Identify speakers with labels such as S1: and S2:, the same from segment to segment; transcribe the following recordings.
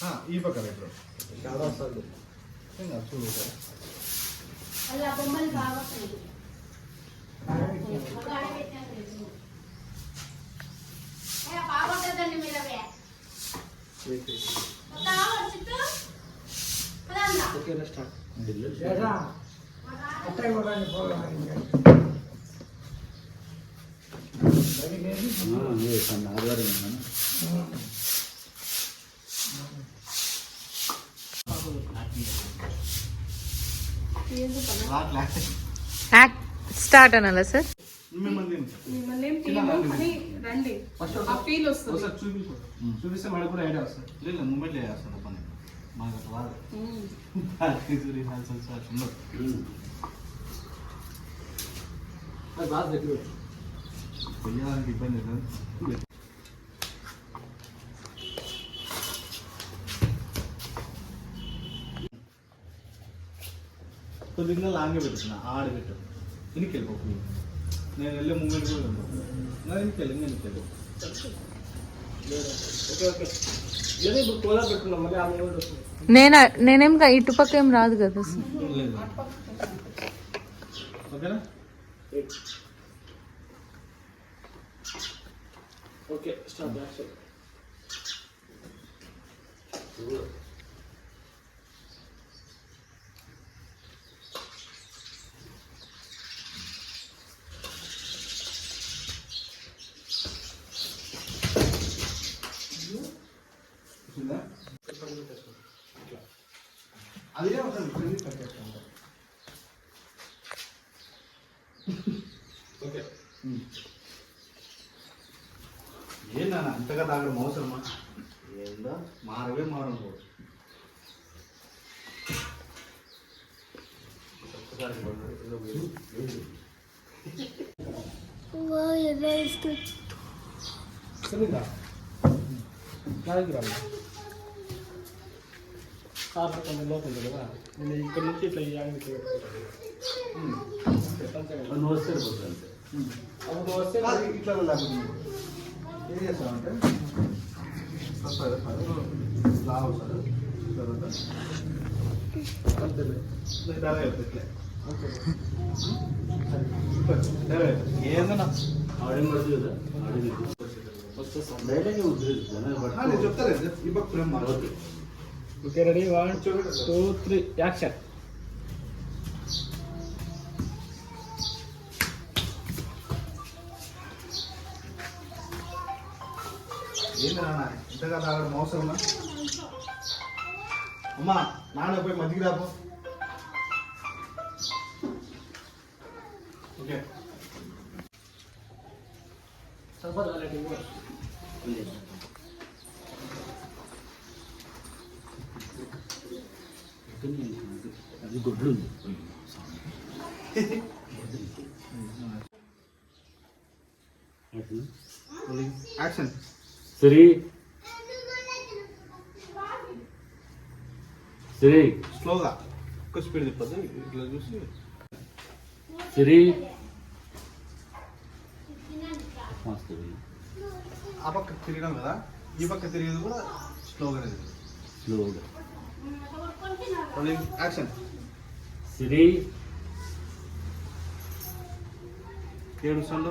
S1: ಹಾ ಈ ಪಕ್ಕ ಇಬ್ರು ಹೆಂಗ ಚೂರು ಅಲ್ಲ ಬೊಮ್ಮಲ್
S2: ಬಾವ ಆಧಾರ
S3: యాక్ట్ స్టార్ట్ అనాలా సార్
S4: మిమ్మల్ని
S5: మిమ్మల్ని ఏం తీయము అని రండి ఆ ఫీల్ వస్తుంది
S4: ఒకసారి చూపించు చూపిస్తే మనకు కూడా ఐడియా వస్తుంది లేదు మూమెంట్ చేస్తాను పని మనకు అట్లా రాదు ప్రాక్టీస్ రిహార్సల్స్ అట్లా ఉండదు
S2: అది బాగా దగ్గర
S4: వెళ్ళడానికి ఇబ్బంది కొద్దిగా లాంగే పెట్టుకున్నా ఆడ పెట్టు. ఇనికి వెళ్ళిపోకు నేను వెళ్ళే మూమెంట్ కూడా ఉండదు. నా ఇంటికి వెళ్ళి నేను వెళ్ళి
S3: నేను నేనేం కా- ఇటుపక్క ఏం రాదు కదా?
S4: ఓకేనా?
S2: ఓకే స్టార్ట్
S4: ఏందన్న అంతగా తాగడం అవసరమా? ఏందో? మారవే మారను కూడా. ఏదో
S2: నాలుగు రాదు సార్ కొంచెం లోపల ఉంది కదా నేను ఇక్కడ నుంచి ఇట్లా ఈ యాంగిల్
S4: వస్తే పోతుంది అంతే.
S2: అప్పుడు వస్తే
S4: కాదు, ఇట్లా లేకపోతే ఏం చేస్తామంటే వస్తుంది లా అవుతుంది తర్వాత
S2: అంతేలే
S4: నేను డైరెక్ట్ అవుతుంది ఇట్లే డైరెక్ట్ ఏందన్నా
S2: వస్తే సార్
S4: ఆ, నేను చెప్తాను ఈ పక్క frame మారవద్దు
S2: okay ready one two three action
S4: ఏంది నాన్న ఇంతగా తాగడం అవసరమా అమ్మా నాన్న పోయి మధ్యకి రాపో ఓకే
S2: సరిపోదు అలాంటి
S6: అది గుడ్లు ఉంది
S4: యాక్షన్
S6: శ్రీ శ్రీ
S4: స్లోగా. ఎక్కువ స్పీడ్ తిప్పదు ఇట్లా చూసి.
S6: శ్రీ మస్తు
S4: ఆ పక్క తిరిగినాం కదా ఈ పక్క తిరిగేది కూడా స్లోగానే
S6: స్లోగా.
S4: యాక్షన్.
S6: శ్రీ
S4: ఏడు సండు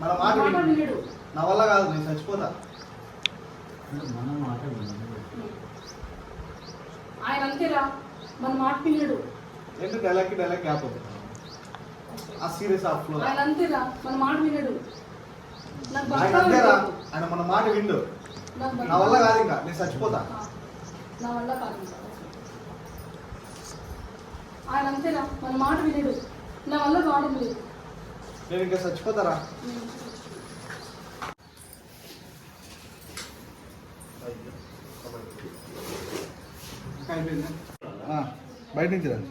S4: మన మాట నా వల్ల కాదు నేను చచ్చిపోతా
S6: మన మాట.
S5: ఆయన అంతేరా. మన మాట వినడు
S4: ఏంటంటే డైలాగ్కి డైలాగ్ గ్యాప్ అవుతుంది ఆ సీరియస్ ఆఫ్ ఫ్లో
S5: ఆయన అంతేరా మన మాట వినడు నాకు ఉండడు.
S4: ఆయన మన మాట విండు నా వల్ల కాదు ఇంకా. నేను చచ్చిపోతా.
S5: నా వల్ల కాదు. ఆయన అంతేనా మన మాట వినడు. నా వల్ల కావడం లేదు
S4: నేను ఇంకా చచ్చిపోతారా? బయట నుంచి రండి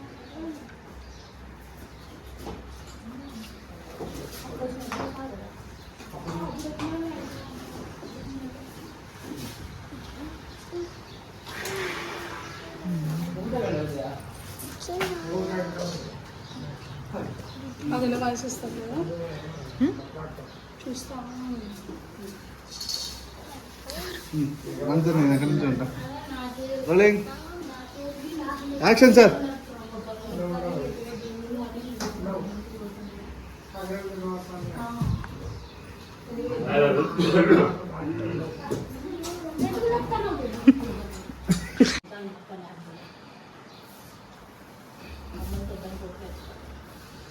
S5: ఎలా వయసు వస్తుంది కదా చూస్తా.
S4: మంచిది నేను ఎక్కడి నుంచి ఉంటా? రోలింగ్. Action sir.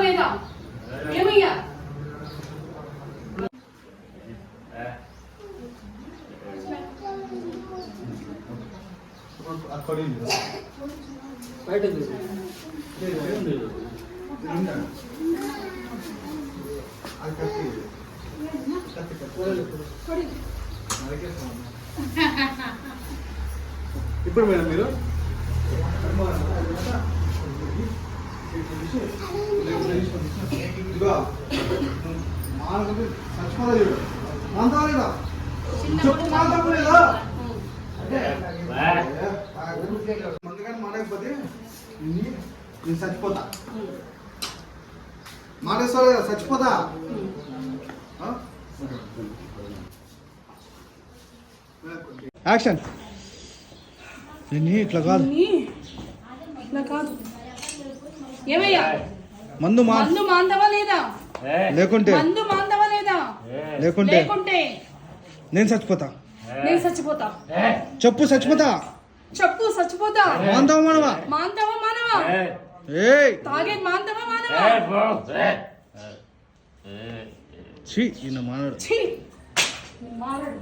S5: మానేస్తావా లేదా ఏమయ్యా
S4: అక్కడ
S6: బయట చూడు. ఏం లేదు.
S4: అది కత్తి కత్తి కత్తి ఇప్పుడు మేడం మీరు ఇదిగో చూడు చెప్పు మందుకని మానకపోతే నేను చచ్చిపోతా మానేస్తావు చచ్చిపోతా ఆ? యాక్షన్. ఇట్లా కాదు.
S5: నీ. ఇట్లా కాదు. ఏమయ్యా?
S4: మందు మా
S5: మందు మాందవా లేదా?
S4: లేకుంటే.
S5: మందు మాందవా లేదా?
S4: లేకుంటే.
S5: లేకుంటే.
S4: నేను చచ్చిపోతా.
S5: నేను చచ్చిపోతా.
S4: చెప్పు చచ్చిపోతా.
S5: చెప్పు చచ్చిపోతా.
S4: మాందవ మనవా?
S5: మాంతవా మానవా?
S4: ఏయ్.
S5: తాగేది మాంతవా మానవా?
S4: ఛీ ఈయన మానవుడు
S5: ఛీ. మారడు